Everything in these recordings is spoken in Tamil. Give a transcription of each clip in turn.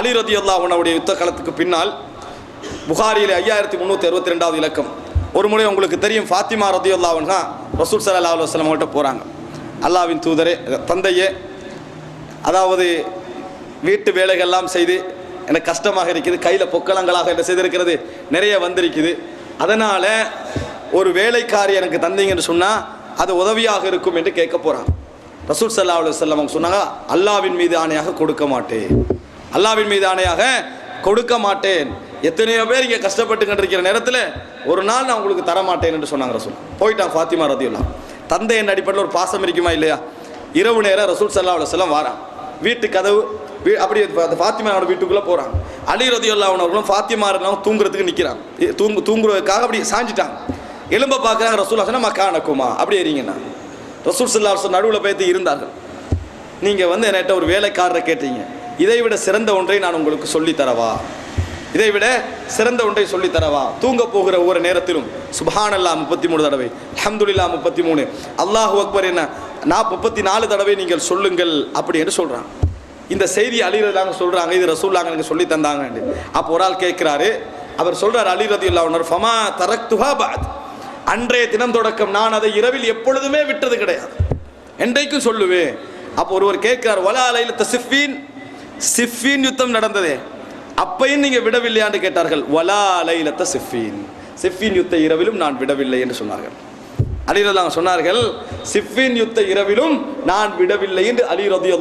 அலி ரதி அல்லாஹனுடைய யுத்த காலத்துக்கு பின்னால் புகாரியில் ஐயாயிரத்தி முந்நூற்றி அறுபத்தி ரெண்டாவது இலக்கம். ஒரு முறை உங்களுக்கு தெரியும் ஃபாத்திமா ரதி அல்லாஹன் தான் ரசூல் சல்லா அலுவலம் அவங்கள்ட்ட போகிறாங்க அல்லாவின் தூதரே தந்தையே அதாவது வீட்டு வேலைகள்லாம் செய்து எனக்கு கஷ்டமாக இருக்குது கையில் பொக்களங்களாக என்ன செய்திருக்கிறது நிறைய வந்திருக்குது. அதனால் ஒரு வேலைக்காரி எனக்கு தந்தீங்கன்னு சொன்னால் அது உதவியாக இருக்கும் என்று கேட்க போகிறாங்க ரசூல் சல்லா அலுவலம் அவங்க சொன்னாங்க அல்லாவின் மீது ஆணையாக கொடுக்க மாட்டேன். அல்லாவின் மீது ஆணையாக கொடுக்க மாட்டேன். எத்தனையோ பேர் இங்கே கஷ்டப்பட்டு இருக்கிற நேரத்தில் ஒரு நாள் நான் உங்களுக்கு தர மாட்டேன் என்று சொன்னாங்க ரசூல். போயிட்டான் ஃபாத்திமா ரதியுல்லா தந்தை என் அடிப்படையில் ஒரு பாசம் இருக்குமா இல்லையா? இரவு நேரம் ரசூல் சல்லா அலுவலம் வாரான். வீட்டு கதவு வீ அப்படி அந்த ஃபாத்திமாவோட வீட்டுக்குள்ளே போகிறாங்க அலி ரதியுல்லா அவனவர்களும் ஃபாத்திமா இருந்தாலும் தூங்குறதுக்கு நிற்கிறாங்க தூங்கு தூங்குறதுக்காக அப்படி சாஞ்சிட்டாங்க. எலும்ப பார்க்குறாங்க ரசூல் ஹசனா மக்கா நக்குமா அப்படி எறீங்கண்ணா ரசூல் சல்லா நடுவில் பேத்து இருந்தார்கள். நீங்கள் வந்து என்கிட்ட ஒரு வேலைக்காரரை கேட்டீங்க. இதை விட சிறந்த ஒன்றை நான் உங்களுக்கு சொல்லித் தரவா இதை விட சிறந்த ஒன்றை சொல்லித் தரவா தூங்க போகிற ஒவ்வொரு நேரத்திலும் சுபஹானல்லா முப்பத்தி மூணு தடவை அஹமதுல்லா முப்பத்தி மூணு அல்லாஹு அக்பர் என்ன நான் முப்பத்தி நாலு தடவை நீங்கள் சொல்லுங்கள் அப்படி என்று சொல்கிறான் இந்த செய்தி அலிரதாங்க சொல்கிறாங்க இது ரசூல்லாங்க எனக்கு சொல்லி தந்தாங்க அப்போ ஒரு ஆள் கேட்குறாரு அவர் சொல்றார் அலிரதி இல்லா ஃபமா தரக்துஹா பாத் அன்றைய தினம் தொடக்கம் நான் அதை இரவில் எப்பொழுதுமே விட்டது கிடையாது. என்றைக்கும் சொல்லுவேன். அப்போ ஒருவர் கேட்கிறார் வலா அலையில் சிஃபின்? சிஃபின் யுத்தம் நடந்ததே. அப்பையும் நீங்க விடவில்லையான்னு கேட்டார்கள். வலா அலையிலத்த சிஃபின். சிஃபின் யுத்த இரவிலும் நான் விடவில்லை என்று சொன்னார்கள். அலிரல்லாங்க சொன்னார்கள் சிஃபின் யுத்த இரவிலும் நான் விடவில்லை என்று அலி ரதி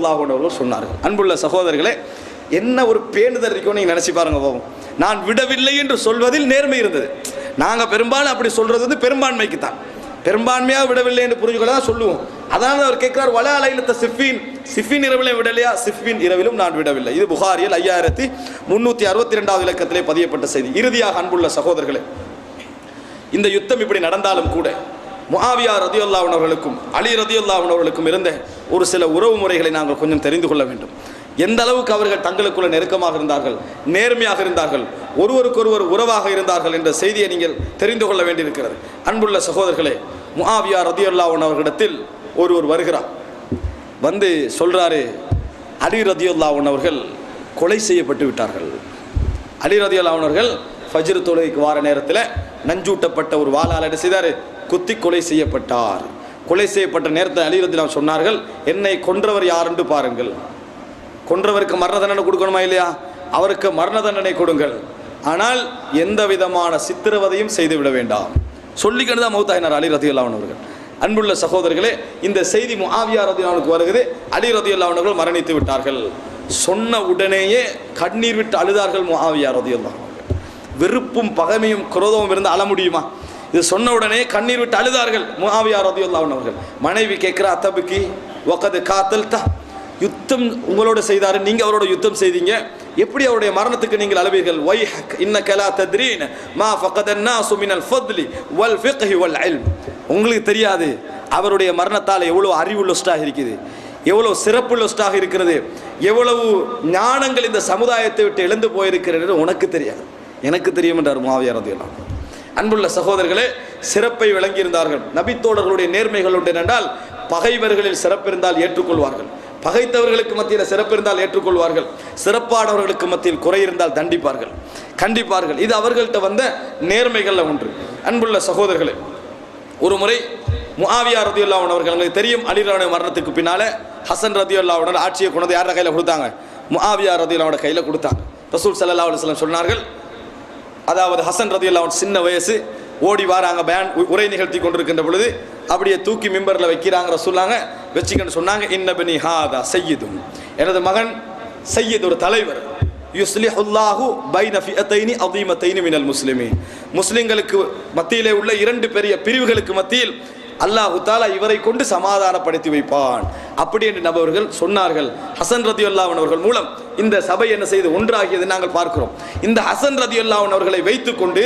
சொன்னார்கள். அன்புள்ள சகோதரர்களே என்ன ஒரு பேணுதல் இருக்கும்னு நீங்க நினைச்சு பாருங்க போவோம். நான் விடவில்லை என்று சொல்வதில் நேர்மை இருந்தது. நாங்கள் பெரும்பாலும் அப்படி சொல்றது வந்து பெரும்பான்மைக்கு தான் பெரும்பான்மையாக விடவில்லை என்று புரிஞ்சுக்கொள்ள தான் சொல்லுவோம். அதனால அவர் கேட்கிறார் வல அலையிலத்த சிஃபின். சிஃபின் இரவிலும் விடலையா? சிஃபின் இரவிலும் நான் விடவில்லை. இது புகாரியில் ஐயாயிரத்தி முன்னூற்றி அறுபத்தி ரெண்டாவது இலக்கத்திலே பதியப்பட்ட செய்தி. இறுதியாக அன்புள்ள சகோதரர்களே இந்த யுத்தம் இப்படி நடந்தாலும் கூட முஹாவியா ரதியுல்லாஹன் அவர்களுக்கும் அலி ரதியுல்லா அவர்களுக்கும் இருந்த ஒரு சில உறவு முறைகளை நாங்கள் கொஞ்சம் தெரிந்து கொள்ள வேண்டும். எந்த அளவுக்கு அவர்கள் தங்களுக்குள்ள நெருக்கமாக இருந்தார்கள் நேர்மையாக இருந்தார்கள் ஒருவருக்கொருவர் உறவாக இருந்தார்கள் என்ற செய்தியை நீங்கள் தெரிந்து கொள்ள வேண்டியிருக்கிறது. அன்புள்ள சகோதரர்களே முஆவியா ரதியுல்லாஹன் அவர்களிடத்தில் ஒருவர் வருகிறார். வந்து சொல்றாரு அலி ரதியுல்லாஹன் அவர்கள் கொலை செய்யப்பட்டு விட்டார்கள். அலி ரதியுல்லாஹன் அவர்கள் ஃபஜ்ர் தொழுகைக்கு வார நேரத்தில் நஞ்சூட்டப்பட்ட ஒரு வாளால் என்ன செய்தார்? குத்தி கொலை செய்யப்பட்டார். கொலை செய்யப்பட்ட நேரத்தில் அலி ரதியுல்லாஹ் சொன்னார்கள் என்னை கொன்றவர் யார் பாருங்கள். கொன்றவருக்கு மரண தண்டனை கொடுக்கணுமா இல்லையா? அவருக்கு மரண தண்டனை கொடுங்கள். ஆனால் எந்த விதமான சித்திரவதையும் செய்து விட வேண்டாம். சொல்லிக்கிட்டு தான் மௌத்தாயினார் அலி ரதியுல்லாஹன் அவர்கள். அன்புள்ள சகோதரர்களே இந்த செய்தி முஆவியா அவனுக்கு வருகிறது. அலி ரதியுல்லாஹன் மரணித்து விட்டார்கள். சொன்ன உடனேயே கண்ணீர் விட்டு அழுதார்கள் முஆவியா ரதியுல்லாஹன் வெறுப்பும் பகமையும் குரோதமும் இருந்து அழ முடியுமா? இது சொன்ன உடனே கண்ணீர் விட்டு அழுதார்கள் முஆவியா ரதியுல்லாஹன் அவர்கள். மனைவி கேட்கிற அத்தபுக்கு ஒக்கது காத்தல் தா யுத்தம் உங்களோட செய்தார் நீங்கள் அவரோட யுத்தம் செய்தீங்க. எப்படி அவருடைய மரணத்துக்கு நீங்கள் அழுவீர்கள்? வைஹக் இன்னகலா தத்ரீன் மா ஃபகதன்னா சுமினல் ஃபத்லி வல் ஃபிக்ஹி வல் இல்ம். உங்களுக்கு தெரியாது அவருடைய மரணத்தால் எவ்வளோ அறிவுள்ள ஸ்டாக இருக்குது எவ்வளோ சிறப்புள்ள ஸ்டாக இருக்கிறது எவ்வளவு ஞானங்கள் இந்த சமுதாயத்தை விட்டு எழுந்து போயிருக்கிறது உனக்கு தெரியாது. எனக்கு தெரியும் என்றார் மாவியார் அன்புள்ள சகோதரர்களே சிறப்பை விளங்கியிருந்தார்கள். நபித்தோடர்களுடைய நேர்மைகள் உண்டு என்றால் பகைவர்களில் சிறப்பிருந்தால் ஏற்றுக்கொள்வார்கள். பகைத்தவர்களுக்கு மத்தியில் சிறப்பு இருந்தால் ஏற்றுக்கொள்வார்கள். சிறப்பானவர்களுக்கு மத்தியில் குறை இருந்தால் தண்டிப்பார்கள். கண்டிப்பார்கள். இது அவர்கள்ட்ட வந்த நேர்மைகளில் ஒன்று. அன்புள்ள சகோதரர்களே ஒரு முறை முஆவியா ரதியுல்லாஹன் அவர்கள் எங்களுக்கு தெரியும் அலிராவுடைய மரணத்துக்கு பின்னால் ஹசன் ரதியுல்லாவுடன் ஆட்சியை கொண்டு வந்து யார கையில் கொடுத்தாங்க? முஆவியா ரதியுல்லாவோட கையில் கொடுத்தாங்க. ரசூல் சல்லா அலுவலம் சொன்னார்கள் அதாவது ஹசன் ரதியுல்லாஹன் சின்ன வயசு ஓடி வாராங்க பேன் உரை நிகழ்த்தி கொண்டிருக்கின்ற பொழுது அப்படியே தூக்கி மிம்பரில் வைக்கிறாங்கிற சொல்லாங்க வச்சுக்கன்னு சொன்னாங்க இன்னபனி ஹாதா சையீதும். எனது மகன் சையீத் ஒரு தலைவர். யுஸ்லிஹுல்லாஹு பைன ஃபியத்தைனி அதீமத்தைனி மினல் முஸ்லிமீன். முஸ்லிம்களுக்கு மத்தியிலே உள்ள இரண்டு பெரிய பிரிவுகளுக்கு மத்தியில் அல்லாஹு தாலா இவரை கொண்டு சமாதானப்படுத்தி வைப்பான். அப்படி என்று நபர்கள் சொன்னார்கள். ஹசன் ரதி அவர்கள் மூலம் இந்த சபை என்ன செய்து ஒன்றாகியது நாங்கள் பார்க்கிறோம். இந்த ஹசன் ரதி அவர்களை வைத்துக்கொண்டு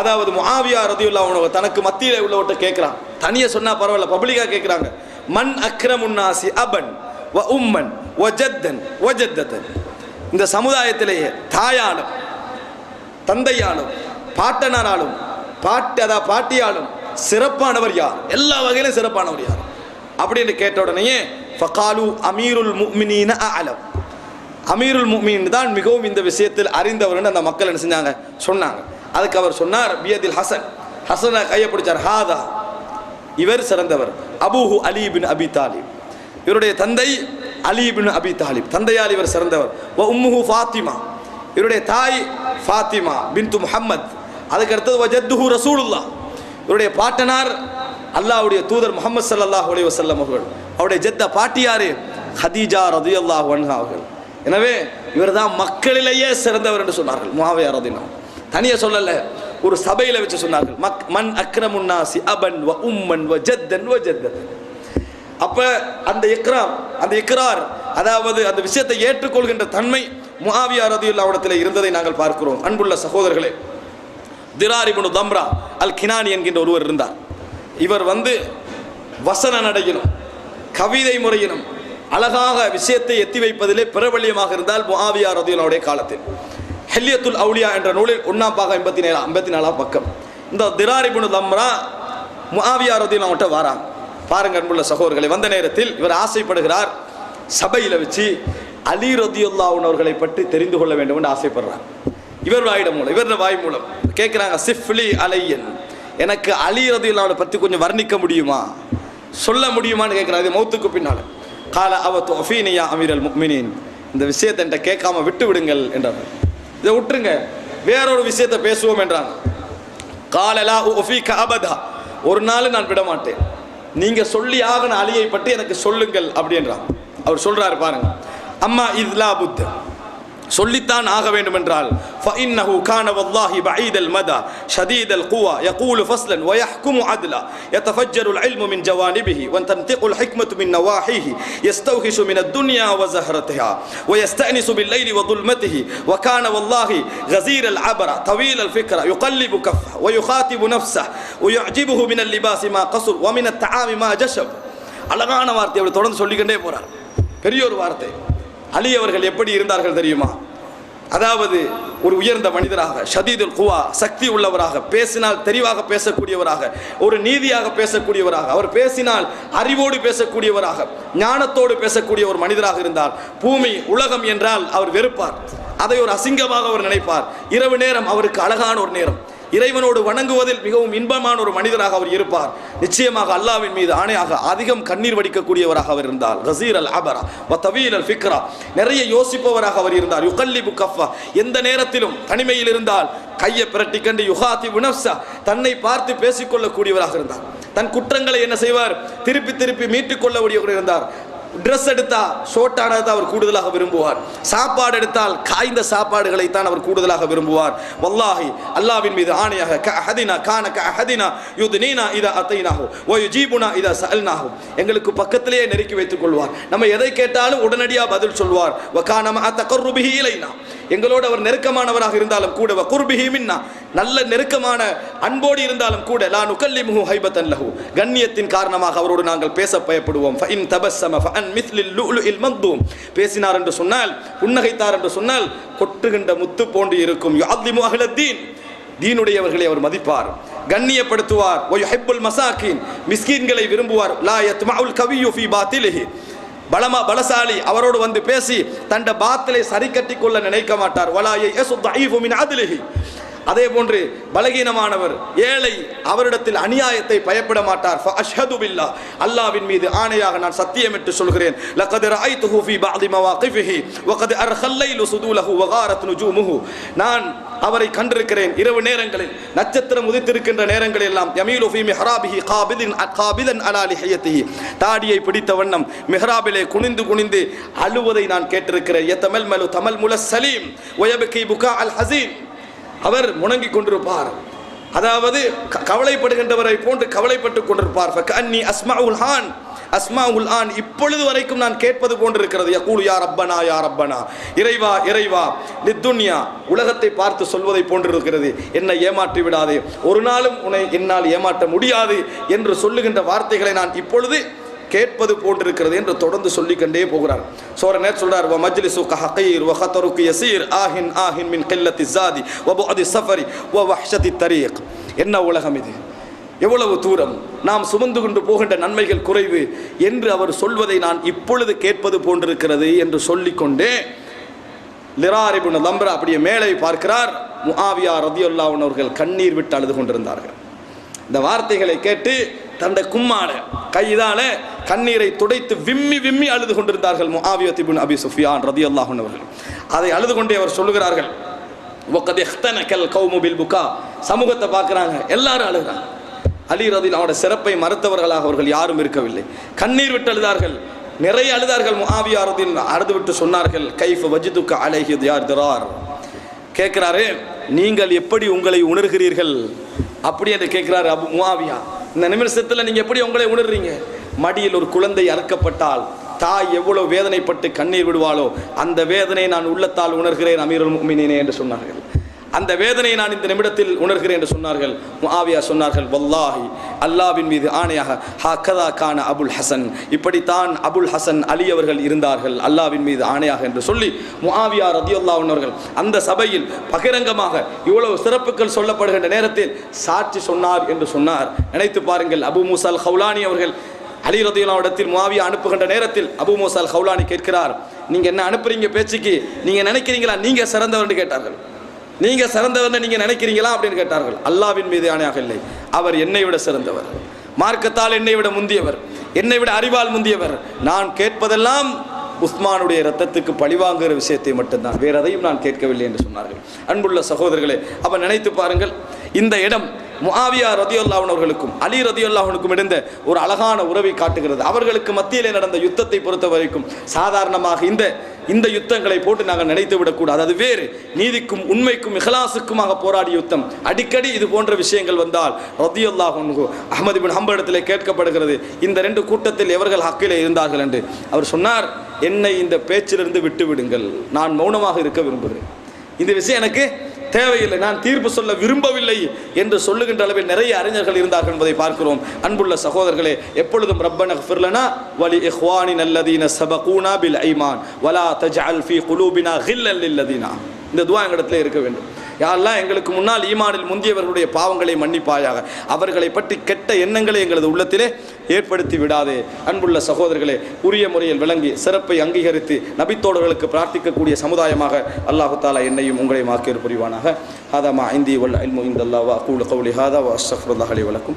அதாவது முஆவியா ரதி அவர்கள் தனக்கு மத்தியிலே உள்ளவர்கிட்ட கேட்குறான். தனியாக சொன்னால் பரவாயில்ல பப்ளிக்காக கேட்குறாங்க. மன் அக்ரமுன்னாசி அபன் வ உம்மன் வ ஜத்தன் வ ஜத்தத்தன் இந்த சமுதாயத்திலேயே தாயாலும் தந்தையாலும் பாட்டனாராலும் பாட்டு அதா பாட்டியாலும் சிறப்பானவர் யார்? எல்லா வகையிலும் சிறப்பானவர் யார்? அப்படின்னு கேட்ட உடனேயே ஃபகாலு அமீருல் முஃமினீன அலம் அமீருல் முமீன் தான் மிகவும் இந்த விஷயத்தில் அறிந்தவர்னு அந்த மக்கள் என்ன செஞ்சாங்க? சொன்னாங்க. அதுக்கு அவர் சொன்னார் பியதில் ஹசன். ஹசனை கையை பிடிச்சார் ஹாதா. இவர் சிறந்தவர். அபூஹு அலிபின் அபி தாலிப். இவருடைய தந்தை அலிபின் அபி தாலிப். தந்தையால் இவர் சிறந்தவர். வ உம்முஹு ஃபாத்திமா. இவருடைய தாய் ஃபாத்திமா பின்து முஹம்மத். அதுக்கு அடுத்தது வஜத்துஹு ரசூலுல்லா இவருடைய பாட்டனார் அல்லாவுடைய தூதர் முகமது சல்லாஹ் அலி வசல்லம் அவர்கள். அவருடைய ஜெத்த பாட்டியாரு ஹதீஜா ரதி அல்லாஹ் அவர்கள். எனவே இவர்தான் மக்களிலேயே சிறந்தவர் என்று சொன்னார்கள். மாவையார் ரதினா தனியாக சொல்லலை. ஒரு சபையில வச்சு சொன்னார்கள். மக் மன் அக்ரமுன்னாசி அபன் வ உம்மன் வ ஜத்தன் வ ஜத்தன். அப்ப அந்த இக்ராம் அந்த இக்ரார் அதாவது அந்த விஷயத்தை ஏற்றுக்கொள்கின்ற தன்மை முஹாவியா ரதியுல்லாவிடத்தில் இருந்ததை நாங்கள் பார்க்கிறோம். அன்புள்ள சகோதரர்களே திரார் இப்னு தம்ரா அல் கினானி என்கின்ற ஒருவர் இருந்தார். இவர் வந்து வசன நடையிலும் கவிதை முறையிலும் அழகாக விஷயத்தை எத்தி வைப்பதிலே பிரபல்யமாக இருந்தால் முஹாவியா ரதியுல்லாவுடைய காலத்தில். ஹெல்லியத்துல் அவுலியா என்ற நூலில் ஒன்றாம் பாகம் ஐம்பத்தி நேரம் ஐம்பத்தி நாலாம் பக்கம். இந்த திரார் இப்னு தம்ரா முஆவியா அவன்கிட்ட வாராங்க பாருங்க அன்புள்ள சகோதரர்களை வந்த நேரத்தில் இவர் ஆசைப்படுகிறார் சபையில் வச்சு அலி ரதியுல்லாவுன் அவர்களை பற்றி தெரிந்து கொள்ள வேண்டும் என்று ஆசைப்படுறார். இவர் வாயிடம் மூலம் இவர் வாய் மூலம். கேட்குறாங்க சிஃப்லி அலையன் எனக்கு அலி ரதியுல்லாவை பற்றி கொஞ்சம் வர்ணிக்க முடியுமா? சொல்ல முடியுமான்னு கேட்குறாரு இது மௌத்துக்கு பின்னால். கால அவ தொஃபீனியா அமீரல் முக்மினின் இந்த விஷயத்தை என்கிட்ட கேட்காம விட்டு விடுங்கள் என்றார். இதை விட்டுருங்க. வேறொரு விஷயத்தை பேசுவோம் என்றாங்க காலலா ஒஃபீக அபதா. ஒரு நாள் நான் விட மாட்டேன் நீங்கள் சொல்லி ஆகின அலியை பற்றி எனக்கு சொல்லுங்கள் அப்படின்றான் அவர் சொல்கிறாரு பாருங்க. அம்மா இதுலா புத்தன் சொல்லித்தான் ஆக வேண்டும் என்றால் فإنه كان والله بعيد المدى شديد القوى يقول فصلا ويحكم عدلا يتفجر العلم من جوانبه وتنطق الحكمة من نواحيه يستوحش من الدنيا وزهرتها ويستأنس بالليل وظلمته وكان والله غزير العبر طويل الفكرة يقلب كفه ويخاطب نفسه ويعجبه من اللباس ما قصر ومن الطعام ما جشب அழகான வார்த்தை அவர் தொடர்ந்து சொல்லிக்கிட்டே போறார் பெரிய ஒரு வார்த்தை அலி அவர்கள் எப்படி இருந்தார்கள் தெரியுமா? அதாவது ஒரு உயர்ந்த மனிதராக ஷதீதுல் குவா சக்தி உள்ளவராக பேசினால் தெளிவாக பேசக்கூடியவராக ஒரு நீதியாக பேசக்கூடியவராக அவர் பேசினால் அறிவோடு பேசக்கூடியவராக ஞானத்தோடு பேசக்கூடிய ஒரு மனிதராக இருந்தார். பூமி உலகம் என்றால் அவர் வெறுப்பார். அதை ஒரு அசிங்கமாக அவர் நினைப்பார். இரவு நேரம் அவருக்கு அழகான ஒரு நேரம். இறைவனோடு வணங்குவதில் மிகவும் இன்பமான ஒரு மனிதராக அவர் இருப்பார். நிச்சயமாக அல்லாவின் மீது ஆணையாக அதிகம் கண்ணீர் வடிக்கக்கூடியவராக அவர் இருந்தார். கசீர் அல் அபரா வ தவீல் அல் ஃபிக்ரா நிறைய யோசிப்பவராக அவர் இருந்தார். யுகல்லி புக்கஃபா எந்த நேரத்திலும் தனிமையில் இருந்தால் கையை பிரட்டி கண்டு யுகாதி உனப்சா தன்னை பார்த்து பேசிக்கொள்ளக்கூடியவராக இருந்தார். தன் குற்றங்களை என்ன செய்வார்? திருப்பி திருப்பி மீட்டுக் கொள்ளக்கூடியவர் இருந்தார். ட்ரெஸ் எடுத்தால் ஷோர்ட்டானதை அவர் கூடுதலாக விரும்புவார். சாப்பாடு எடுத்தால் காய்ந்த சாப்பாடுகளை தான் அவர் கூடுதலாக விரும்புவார். வல்லாஹி அல்லாவின் மீது ஆணையாக க அஹதினா கான க அஹதினா யுத்னீனா இதா அத்தைனாகும் ஓ யுஜீபுனா இதா சல்னாகும் எங்களுக்கு பக்கத்திலேயே நெருக்கி வைத்துக் கொள்வார். நம்ம எதை கேட்டாலும் உடனடியாக பதில் சொல்வார். வகானம அத்தகர்ருபிஹி இலைனா. எங்களோடு அவர் நெருக்கமானவராக இருந்தாலும் கூட வ குர்பிஹி மின்னா. நல்ல நெருக்கமான அன்போடு இருந்தாலும் கூட லா நுகல்லிமுஹு ஹைபத்தன் லஹு. கண்ணியத்தின் காரணமாக அவரோடு நாங்கள் பேச பயப்படுவோம். ஃபஇன் தபஸ்ஸம ஃபஅன் மித்லில் இல் மக்தூம். பேசினார் என்று சொன்னால் புன்னகைத்தார் என்று சொன்னால் கொட்டுகின்ற முத்து போன்று இருக்கும். யுஅல்லிமு அஹ்லத்தீன். தீனுடையவர்களை அவர் மதிப்பார். கண்ணியப்படுத்துவார். ஒ ஹைபுல் மசாக்கின் மிஸ்கீன்களை விரும்புவார். லா யத்மஉல் கவியு ஃபீ பாத்திலிஹி. பலமா பலசாலி அவரோடு வந்து பேசி தண்ட பாத்திலை சரி கட்டி கொள்ள நினைக்க மாட்டார். வலாயை மின் அதிலிஹி. அதே போன்று பலகீனமானவர் ஏழை அவரிடத்தில் அநியாயத்தை பயப்பட மாட்டார். அஷ்ஹது பில்லா. அல்லாஹ்வின் மீது ஆணையாக நான் சத்தியமிட்டு சொல்கிறேன். லக்கத் ரஐதுஹு ஃபீ பஅதி மவாகிஃபிஹி. வகத் அர்ஹல் லைலு சுதூலஹு வகாரத் நுஜூமுஹு. நான் அவரை கண்டிருக்கிறேன் இரவு நேரங்களில் நட்சத்திரம் உதித்திருக்கின்ற நேரங்களில் எல்லாம் யமீலு ஃபீ மிஹ்ராபிஹி காபிதின் காபிதன் அலா லிஹியத்திஹி. தாடியை பிடித்த வண்ணம் மிஹ்ராபிலே குனிந்து குனிந்து அழுவதை நான் கேட்டிருக்கிறேன். யதமல் மலு தமல் முல சலீம். வயபகி புகா அல் ஹசீன். அவர் முணங்கிக் கொண்டிருப்பார். அதாவது க- கவலைப்படுகின்றவரை போன்று கவலைப்பட்டுக் கொண்டிருப்பார். அன்னி அஸ்மா உல் ஹான் அஸ்மாஉல் ஆன். இப்பொழுது வரைக்கும் நான் கேட்பது போன்றிருக்கிறது. யகூல் யா அப்பனா யார் ரப்பனா. இறைவா இறைவா. நித்துன்யா உலகத்தை பார்த்து சொல்வதை போன்றிருக்கிறது. என்னை ஏமாற்றி விடாதே. ஒரு நாளும் உன்னை என்னால் ஏமாற்ற முடியாது என்று சொல்லுகின்ற வார்த்தைகளை நான் இப்பொழுது கேட்பது போன்றிருக்கிறது என்று தொடர்ந்து சொல்லிக்கொண்டே போகிறார். சோர நேர் சொல்றார் வ மஜ்லிசு கஹீர் வ ஹத்தருக்கு யசீர் ஆஹின் ஆஹின் மின் கில்லத்தி ஜாதி வ புஅதி சஃபரி வ வஹ்ஷதி தரீக் என்ன உலகம் இது? எவ்வளவு தூரம் நாம் சுமந்து கொண்டு போகின்ற நன்மைகள் குறைவு என்று அவர் சொல்வதை நான் இப்பொழுது கேட்பது போன்றிருக்கிறது என்று சொல்லிக்கொண்டே லிரார் இப்னு அப்படியே மேலே பார்க்கிறார். முஆவியா ரதியுல்லாவுன் அவர்கள் கண்ணீர் விட்டு அழுது கொண்டிருந்தார்கள். இந்த வார்த்தைகளை கேட்டு தண்டை கும்மாட கையினால கண்ணீரை துடைத்து விம்மி விம்மி அழுது கொண்டிருந்தார்கள் முஆவியத்திபின் அபி சுஃபியான் ரதி அல்லாஹன் அவர்கள். அதை அழுது கொண்டே அவர் சொல்லுகிறார்கள் புகா. சமூகத்தை பார்க்குறாங்க எல்லாரும் அழுகிறாங்க. அலி ரதில் அவனோட சிறப்பை மறுத்தவர்களாக அவர்கள் யாரும் இருக்கவில்லை. கண்ணீர் விட்டு அழுதார்கள் நிறைய அழுதார்கள் முஆவியாரதில் அழுது விட்டு சொன்னார்கள் கைஃப் வஜிதுக்க அலைஹி யார் திரார். கேட்கிறாரு நீங்கள் எப்படி உங்களை உணர்கிறீர்கள்? அப்படி என்று கேட்கிறாரு அபு முஆவியா. இந்த நிமிஷத்தில் நீங்கள் எப்படி உங்களை உணர்றீங்க? மடியில் ஒரு குழந்தை அறுக்கப்பட்டால் தாய் எவ்வளவு வேதனைப்பட்டு கண்ணீர் விடுவாளோ அந்த வேதனை நான் உள்ளத்தால் உணர்கிறேன் அமீரல் முஃமினீனே என்று சொன்னார்கள். அந்த வேதனையை நான் இந்த நிமிடத்தில் உணர்கிறேன் என்று சொன்னார்கள். முஆவியா சொன்னார்கள் வல்லாஹி அல்லாவின் மீது ஆணையாக ஹக்கதா கான அபுல் ஹசன். இப்படித்தான் அபுல் ஹசன் அலி அவர்கள் இருந்தார்கள் அல்லாவின் மீது ஆணையாக என்று சொல்லி முஆவியா ரதியுல்லாஹ் அவர்கள் அந்த சபையில் பகிரங்கமாக இவ்வளவு சிறப்புகள் சொல்லப்படுகின்ற நேரத்தில் சாட்சி சொன்னார் என்று சொன்னார். நினைத்து பாருங்கள் அபு மூசால் ஹவுலானி அவர்கள் அலி ரதியுல்லாவிடத்தில் முவாவியா அனுப்புகின்ற நேரத்தில் அபு மூசால் ஹவுலானி கேட்கிறார். நீங்கள் என்ன அனுப்புறீங்க பேச்சுக்கு? நீங்கள் நினைக்கிறீங்களா? நீங்கள் சிறந்தவர் என்று கேட்டார்கள். நீங்க சிறந்தவர்னு நீங்க நினைக்கிறீங்களா அப்படின்னு கேட்டார்கள். அல்லாவின் மீது ஆணையாக இல்லை. அவர் என்னை விட சிறந்தவர். மார்க்கத்தால் என்னை விட முந்தியவர். என்னை விட அறிவால் முந்தியவர். நான் கேட்பதெல்லாம் உஸ்மானுடைய ரத்தத்துக்கு பழிவாங்குகிற விஷயத்தை மட்டும்தான். வேற எதையும் நான் கேட்கவில்லை என்று சொன்னார்கள். அன்புள்ள சகோதரர்களே அவன் நினைத்து பாருங்கள். இந்த இடம் முஆவியா ரதியுல்லாஹன் அவர்களுக்கும் அலி ரதியுல்லாஹனுக்கும் இருந்த ஒரு அழகான உறவை காட்டுகிறது. அவர்களுக்கு மத்தியிலே நடந்த யுத்தத்தை பொறுத்த வரைக்கும் சாதாரணமாக இந்த இந்த யுத்தங்களை போட்டு நாங்கள் நினைத்து விடக்கூடாது. அது வேறு நீதிக்கும் உண்மைக்கும் இஹலாசுக்குமாக போராடிய யுத்தம். அடிக்கடி இது போன்ற விஷயங்கள் வந்தால் ரதியுல்லாஹ் அஹமது பின் ஹம்படத்திலே கேட்கப்படுகிறது இந்த ரெண்டு கூட்டத்தில் எவர்கள் ஹக்கிலே இருந்தார்கள் என்று. அவர் சொன்னார் என்னை இந்த பேச்சிலிருந்து விட்டு விடுங்கள். நான் மௌனமாக இருக்க விரும்புகிறேன். இந்த விஷயம் எனக்கு தேவையில்லை நான் தீர்ப்பு சொல்ல விரும்பவில்லை என்று சொல்லுகின்ற அளவில் நிறைய அறிஞர்கள் இருந்தார்கள் என்பதை பார்க்கிறோம். அன்புள்ள சகோதரர்களே எப்பொழுதும் ரப்பன ஃபிர்லனா வலி இஹ்வானி நல்லதீன சபகூனா பில் ஐமான். வலா தஜ் அல்ஃபி குலூபினா ஹில்லல் லில்லதீனா. இந்த துவா எங்களிடத்தில் இருக்க வேண்டும். யாரெல்லாம் எங்களுக்கு முன்னால் ஈமானில் முந்தியவர்களுடைய பாவங்களை மன்னிப்பாயாக அவர்களை பற்றி கெட்ட எண்ணங்களை எங்களது உள்ளத்திலே ஏற்படுத்தி விடாதே. அன்புள்ள சகோதரர்களே உரிய முறையில் விளங்கி சிறப்பை அங்கீகரித்து நபித்தோழர்களுக்கு பிரார்த்திக்கக்கூடிய சமுதாயமாக அல்லாஹு தாலா என்னையும் உங்களையும் ஆக்கியர் புரிவானாக. ஹாதா மா இந்தி வல் அல்மு இந்தல்லா வா கூலு கவுலி ஹாதா வா அஸ்ஸஃபுல்லாஹ் வழக்கும்